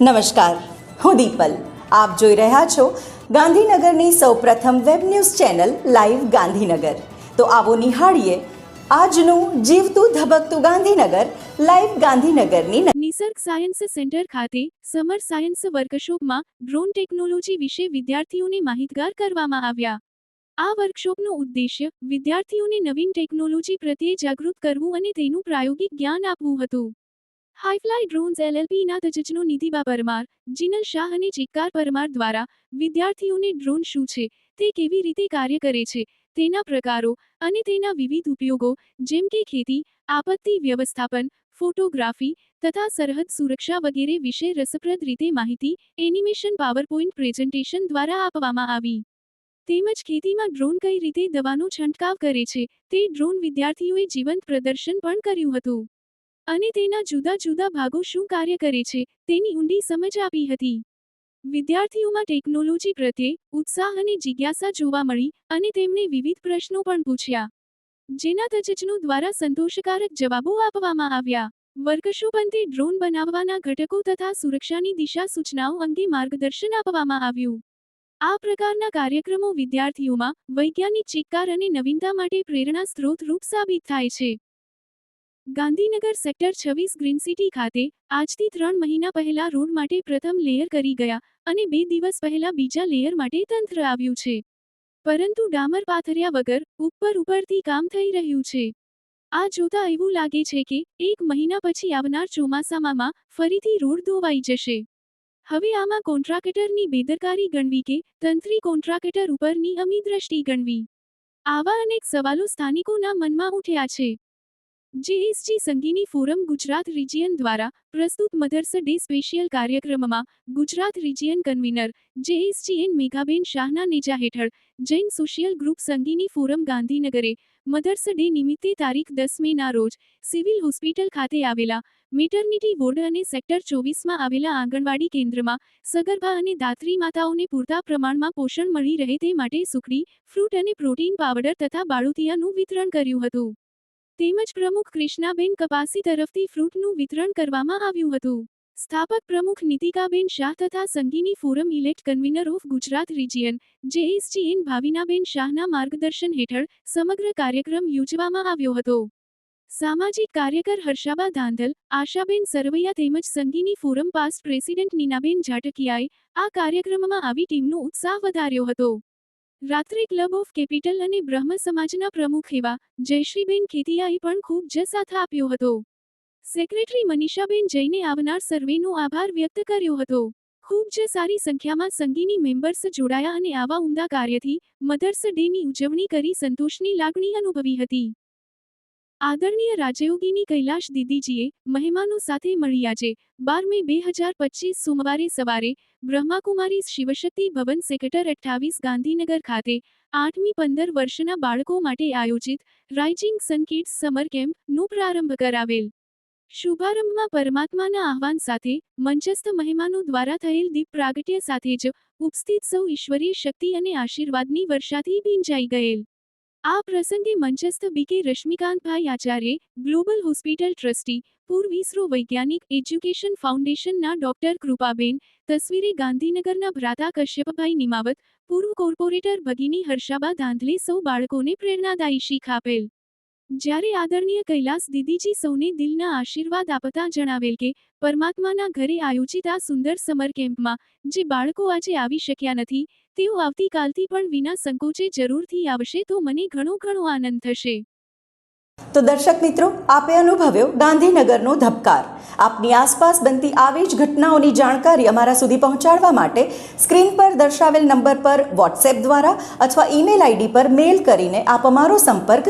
નમસ્કાર, હું દીપલ. આપ જોઈ રહ્યા છો ગાંધીનગરની સૌપ્રથમ web news channel live Gandhinagar. તો આવો નિહાળીએ આજનું જીવતું ધબકતું ગાંધીનગર, લાઈવ ગાંધીનગરની નિસર્ગ સાયન્સ સેન્ટર ખાતે સમર સાયન્સ વર્કશોપમાં ડ્રોન ટેકનોલોજી વિશે વિદ્યાર્થીઓને માહિતગાર કરવામાં આવ્યા. આ વર્કશોપનો ઉદ્દેશ્ય વિદ્યાર્થીઓને નવીન ટેકનોલોજી પ્રત્યે જાગૃત કરવું અને તેનું પ્રાયોગિક જ્ઞાન આપવું હતું. હાઈફ્લાય ડ્રોન્સ એલએલપીના તજજ્ઞો નિધિબા પરમાર, જીનલ શાહ અને ચિક્કાર પરમાર દ્વારા વિદ્યાર્થીઓને ડ્રોન શું છે, તે કેવી રીતે કાર્ય કરે છે, તેના પ્રકારો અને તેના વિવિધ ઉપયોગો, જેમ કે ખેતી, આપત્તિ વ્યવસ્થાપન, ફોટોગ્રાફી તથા સરહદ સુરક્ષા વગેરે વિશે રસપ્રદ રીતે માહિતી એનિમેશન પાવરપોઈન્ટ પ્રેઝન્ટેશન દ્વારા આપવામાં આવી. તેમજ ખેતીમાં ડ્રોન કઈ રીતે દવાનો છંટકાવ કરે છે, તે ડ્રોન વિદ્યાર્થીઓએ જીવંત પ્રદર્શન પણ કર્યું હતું. અને તેના જુદા જુદા ભાગો શું કાર્ય કરે છે, તેની ઊંડી સમજ આપી હતી. વિદ્યાર્થીઓમાં ટેકનોલોજી પ્રત્યે ઉત્સાહ અને જિજ્ઞાસા જોવા મળી અને તેમણે વિવિધ પ્રશ્નો પણ પૂછ્યા. જેના તજજ્ઞો દ્વારા સંતોષકારક જવાબો આપવામાં આવ્યા. વર્કશોપ અંતે ડ્રોન બનાવવાના ઘટકો તથા સુરક્ષાની દિશા સૂચનાઓ અંગે માર્ગદર્શન આપવામાં આવ્યું. આ પ્રકારના કાર્યક્રમો વિદ્યાર્થીઓમાં વૈજ્ઞાનિક ચિક્કાર અને નવીનતા માટે પ્રેરણા સ્ત્રોત રૂપ સાબિત થાય છે. ગાંધીનગર સેક્ટર છવ્વીસ ગ્રીન સિટી ખાતે આજથી ત્રણ મહિના પહેલા રોડ માટે પ્રથમ લેયર કરી ગયા અને બે દિવસ પહેલા બીજા લેયર માટે તંત્ર આવ્યું છે. પરંતુ ડામર પાથર્યા વગર ઉપર ઉપરથી કામ થઈ રહ્યું છે. આ જોતા એવું લાગે છે કે એક મહિના પછી આવનાર ચોમાસામાં ફરીથી રોડ ધોવાઈ જશે. હવે આમાં કોન્ટ્રાક્ટરની બેદરકારી ગણવી કે તંત્રી કોન્ટ્રાક્ટર ઉપરની અમી દ્રષ્ટિ ગણવી? આવા અનેક સવાલો સ્થાનિકોના મનમાં ઉઠ્યા છે. JSG Sangini forum Gujarat region દ્વારા પ્રસ્તુત મધર્સ ડે સ્પેશિયલ કાર્યક્રમમાં Gujarat region convener JSGN Meghaben શાહના નેજા હેઠળ Jain social group Sangini forum ગાંધીનગરે mothers day નિમિત્તે તારીખ દસ મેના રોજ સિવિલ હોસ્પિટલ ખાતે આવેલા મેટર્નિટી વોર્ડ અને સેક્ટર ચોવીસમાં આવેલા આંગણવાડી કેન્દ્રમાં સગર્ભા અને ધાત્રી માતાઓને પૂરતા પ્રમાણમાં પોષણ મળી રહે તે માટે સુખડી, ફ્રૂટ અને પ્રોટીન પાવડર તથા બાળુતિયાનું વિતરણ કર્યું હતું. તેમજ પ્રમુખ કૃષ્ણાબેન કપાસી તરફથી ફ્રૂટનું વિતરણ કરવામાં આવ્યું હતું. સ્થાપક પ્રમુખ નીતિકાબેન શાહ તથા Sangini forum elect convener of Gujarat region, JSGN Bhavinaben શાહના માર્ગદર્શન હેઠળ સમગ્ર કાર્યક્રમ યોજવામાં આવ્યો હતો. સામાજિક કાર્યકર હર્ષાબા ધાંધલ, આશાબેન સરવૈયા તેમજ Sangini forum past president Ninaben જાટકિયાએ આ કાર્યક્રમમાં આવી ટીમનો ઉત્સાહ વધાર્યો હતો. રાત્રે ક્લબ ઓફ કેપિટલ અને બ્રહ્મ સમાજના પ્રમુખ એવા જયશ્રીબેન ખેતિયાએ પણ ખૂબ જ સાથ આપ્યો હતો. સેક્રેટરી મનીષાબેન જૈને આવનાર સર્વેનો આભાર વ્યક્ત કર્યો હતો. ખૂબ જ સારી સંખ્યામાં સંગીની મેમ્બર્સ જોડાયા અને આવા ઉમદા કાર્યથી મધર્સ ડેની ઉજવણી કરી સંતોષની લાગણી અનુભવી હતી. આદરણીય રાજયોગીની કૈલાશ દીદીજીએ મહેમાનો સાથે મળી આજે બાર મે બે હજાર પચીસ સોમવારે સવારે બ્રહ્માકુમારી શિવશક્તિ ભવન સેક્ટર અઠ્ઠાવીસ ગાંધીનગર ખાતે આઠમી પંદર વર્ષના બાળકો માટે આયોજિત રાઇઝિંગ સન સમર કેમ્પનો પ્રારંભ કરાવેલ. શુભારંભમાં પરમાત્માના આહવાન સાથે મંચસ્થ મહેમાનો દ્વારા થયેલ દીપ પ્રાગટ્ય સાથે જ ઉપસ્થિત સૌ ઈશ્વરીય શક્તિ અને આશીર્વાદની વર્ષાથી ભીંજાઈ ગયેલ. આ પ્રસંગે મંચસ્થ બીકે રશ્મિકાંતભાઈ આચાર્ય, ગ્લોબલ હોસ્પિટલ ટ્રસ્ટી, પૂર્વ ઇસરો વૈજ્ઞાનિક, એજ્યુકેશન ફાઉન્ડેશનના ડોક્ટર કૃપાબેન, તસવીરે ગાંધીનગરના ભ્રાતા કશ્યપભાઈ નિમાવત, પૂર્વ કોર્પોરેટર ભગીની હર્ષાબા ધાંધલે સૌ બાળકોને પ્રેરણાદાયી શીખ આપેલ. જ્યારે આદરણીય કૈલાસ દીદીજી સૌને દિલના આશીર્વાદ આપતા જણાવેલ કે, પરમાત્માના ઘરે આયોજિત આ સુંદર સમર કેમ્પમાં, જે બાળકો આજે આવી શક્યા નથી, તેઓ આવતીકાલથી પણ વિના સંકોચે જરૂરથી આવશે તો મને ઘણો ઘણો આનંદ થશે. તો દર્શક મિત્રો, આપે અનુભવ્યો ગાંધીનગરનો ધબકાર. આપની આસપાસ બનતી આવી જ ઘટનાઓની જાણકારી અમારા સુધી પહોંચાડવા માટે સ્ક્રીન પર દર્શાવેલ નંબર પર વોટ્સએપ દ્વારા અથવા ઈમેલ આઈડી પર મેલ કરીને આપ અમારો સંપર્ક